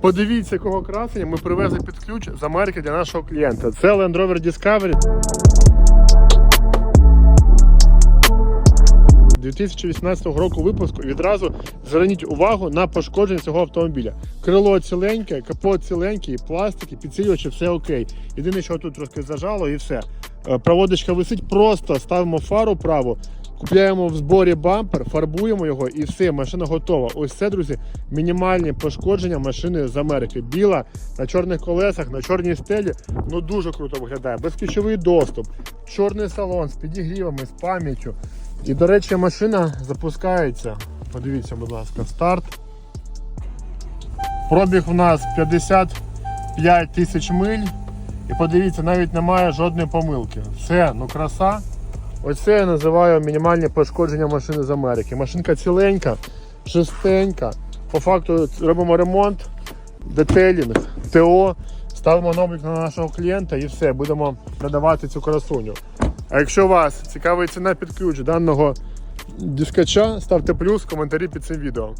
Подивіться, якого красення ми привезли під ключ з Америки для нашого клієнта. Це Land Rover Discovery. 2018 року випуску відразу зверніть увагу на пошкодження цього автомобіля. Крило ціленьке, капот ціленький, пластик, підсилювачі, все окей. Єдине, що тут трошки зажало і все. Е, Проводочка висить, просто ставимо фару праву, купляємо в зборі бампер, фарбуємо його і все, машина готова. Ось це, друзі, мінімальні пошкодження машини з Америки. Біла на чорних колесах, на чорній стелі. Ну дуже круто виглядає. Безключовий доступ, чорний салон з підігрівами, з пам'яттю. І, до речі, машина запускається. Подивіться, будь ласка, старт. Пробіг у нас 55 тисяч миль. І подивіться, навіть немає жодної помилки. Все, ну краса. Ось це я називаю мінімальні пошкодження машини з Америки. Машинка ціленька, чистенька. По факту робимо ремонт, детелінг, ТО, ставимо на облік на нашого клієнта і все, будемо продавати цю красуню. А якщо вас цікавить ціна під ключ даного дискача, ставте плюс в коментарі під цим відео.